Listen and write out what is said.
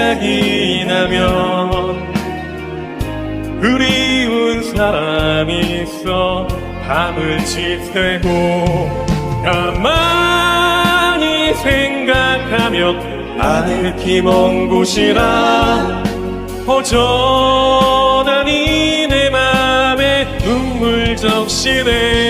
생각이 나면 그리운 사람이 있어 밤을 지새고 가만히 생각하면 아득히 먼 곳이라 허전하니 내 맘에 눈물 적시네